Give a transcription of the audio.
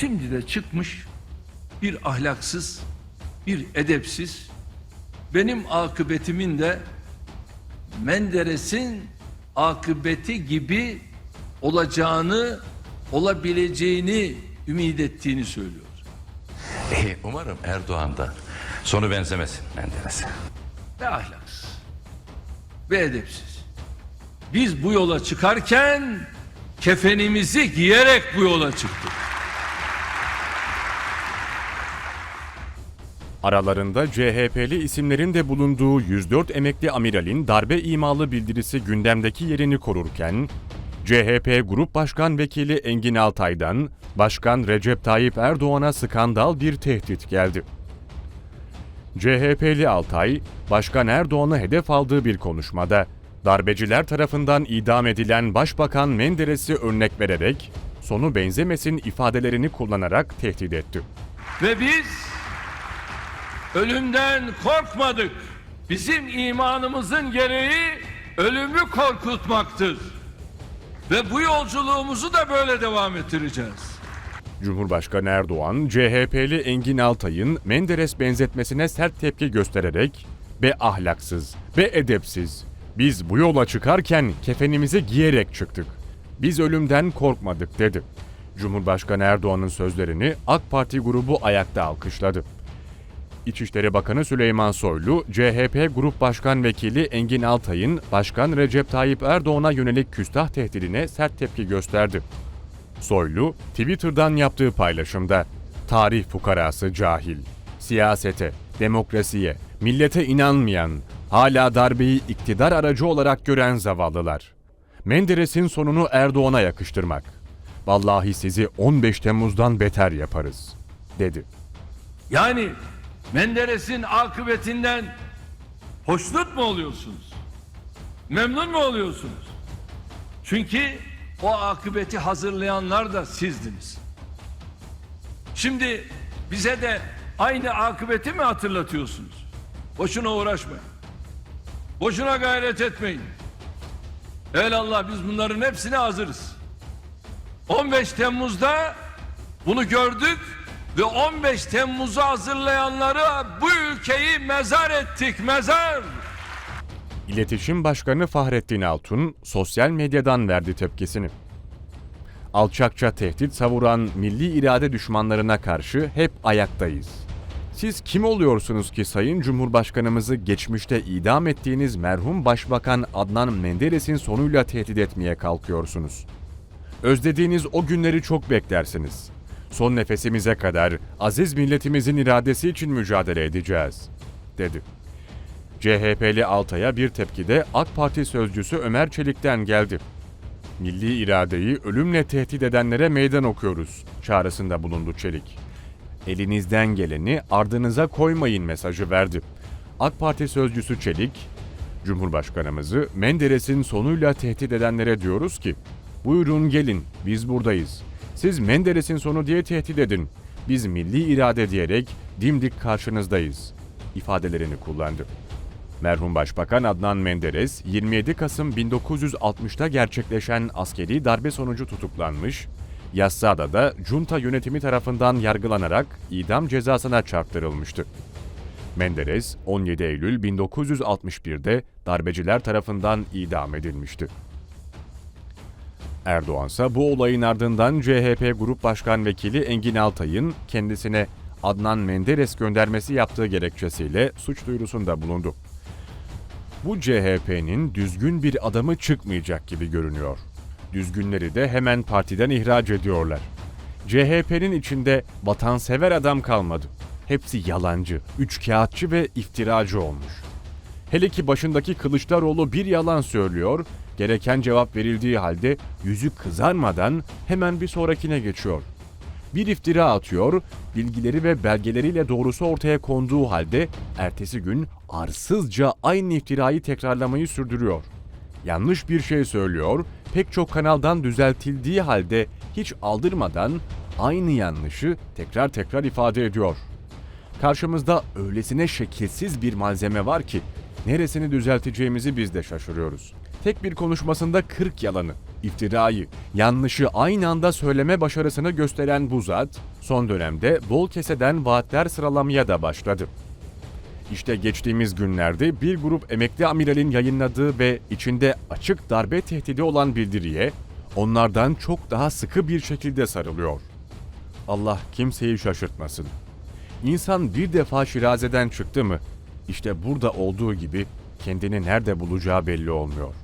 Şimdi de çıkmış bir ahlaksız, bir edepsiz, benim akıbetimin de Menderes'in akıbeti gibi olacağını, olabileceğini ümit ettiğini söylüyor. E, umarım Erdoğan da sonu benzemesin Menderes'e. Ve ahlaksız ve edepsiz. Biz bu yola çıkarken kefenimizi giyerek bu yola çıktık. Aralarında CHP'li isimlerin de bulunduğu 104 emekli amiralin darbe imalı bildirisi gündemdeki yerini korurken, CHP Grup Başkan Vekili Engin Altay'dan Başkan Recep Tayyip Erdoğan'a skandal bir tehdit geldi. CHP'li Altay, Başkan Erdoğan'ı hedef aldığı bir konuşmada, darbeciler tarafından idam edilen Başbakan Menderes'i örnek vererek, sonu benzemesin ifadelerini kullanarak tehdit etti. Ve biz ölümden korkmadık. Bizim imanımızın gereği ölümü korkutmaktır. Ve bu yolculuğumuzu da böyle devam ettireceğiz. Cumhurbaşkanı Erdoğan, CHP'li Engin Altay'ın Menderes benzetmesine sert tepki göstererek "Be ahlaksız, be edepsiz. Biz bu yola çıkarken kefenimizi giyerek çıktık. Biz ölümden korkmadık." dedi. Cumhurbaşkanı Erdoğan'ın sözlerini AK Parti grubu ayakta alkışladı. İçişleri Bakanı Süleyman Soylu, CHP Grup Başkan Vekili Engin Altay'ın Başkan Recep Tayyip Erdoğan'a yönelik küstah tehdidine sert tepki gösterdi. Soylu, Twitter'dan yaptığı paylaşımda tarih fukarası cahil, siyasete, demokrasiye, millete inanmayan, hala darbeyi iktidar aracı olarak gören zavallılar. Menderes'in sonunu Erdoğan'a yakıştırmak. Vallahi sizi 15 Temmuz'dan beter yaparız, dedi. Yani Menderes'in akıbetinden hoşnut mu oluyorsunuz? Memnun mu oluyorsunuz? Çünkü o akıbeti hazırlayanlar da sizdiniz. Şimdi bize de aynı akıbeti mi hatırlatıyorsunuz? Boşuna uğraşmayın. Boşuna gayret etmeyin. Evelallah biz bunların hepsine hazırız. 15 Temmuz'da bunu gördük ve 15 Temmuz'u hazırlayanları bu ülkeyi mezar ettik mezar. İletişim Başkanı Fahrettin Altun sosyal medyadan verdi tepkisini. Alçakça tehdit savuran milli irade düşmanlarına karşı hep ayaktayız. Siz kim oluyorsunuz ki Sayın Cumhurbaşkanımızı geçmişte idam ettiğiniz merhum Başbakan Adnan Menderes'in sonuyla tehdit etmeye kalkıyorsunuz? Özlediğiniz o günleri çok beklersiniz. Son nefesimize kadar aziz milletimizin iradesi için mücadele edeceğiz, dedi. CHP'li Altay'a bir tepki de AK Parti sözcüsü Ömer Çelik'ten geldi. Milli iradeyi ölümle tehdit edenlere meydan okuyoruz çağrısında bulundu Çelik. Elinizden geleni ardınıza koymayın mesajı verdi. AK Parti sözcüsü Çelik, Cumhurbaşkanımızı Menderes'in sonuyla tehdit edenlere diyoruz ki, buyurun gelin biz buradayız. Siz Menderes'in sonu diye tehdit edin. Biz milli irade diyerek dimdik karşınızdayız ifadelerini kullandı. Merhum Başbakan Adnan Menderes, 27 Kasım 1960'ta gerçekleşen askeri darbe sonucu tutuklanmış, Yassıada'da junta yönetimi tarafından yargılanarak idam cezasına çarptırılmıştı. Menderes, 17 Eylül 1961'de darbeciler tarafından idam edilmişti. Erdoğan ise bu olayın ardından CHP Grup Başkan Vekili Engin Altay'ın kendisine Adnan Menderes göndermesi yaptığı gerekçesiyle suç duyurusunda bulundu. Bu CHP'nin düzgün bir adamı çıkmayacak gibi görünüyor. Düzgünleri de hemen partiden ihraç ediyorlar. CHP'nin içinde vatansever adam kalmadı. Hepsi yalancı, üçkağıtçı ve iftiracı olmuş. Hele ki başındaki Kılıçdaroğlu bir yalan söylüyor, gereken cevap verildiği halde yüzü kızarmadan hemen bir sonrakine geçiyor. Bir iftira atıyor, bilgileri ve belgeleriyle doğrusu ortaya konduğu halde ertesi gün arsızca aynı iftirayı tekrarlamayı sürdürüyor. Yanlış bir şey söylüyor, pek çok kanaldan düzeltildiği halde hiç aldırmadan aynı yanlışı tekrar tekrar ifade ediyor. Karşımızda öylesine şekilsiz bir malzeme var ki neresini düzelteceğimizi biz de şaşırıyoruz. Tek bir konuşmasında 40 yalanı, iftirayı, yanlışı aynı anda söyleme başarısını gösteren bu zat, son dönemde bol keseden vaatler sıralamaya da başladı. İşte geçtiğimiz günlerde bir grup emekli amiralin yayınladığı ve içinde açık darbe tehdidi olan bildiriye onlardan çok daha sıkı bir şekilde sarılıyor. Allah kimseyi şaşırtmasın. İnsan bir defa şirazeden çıktı mı, işte burada olduğu gibi kendini nerede bulacağı belli olmuyor.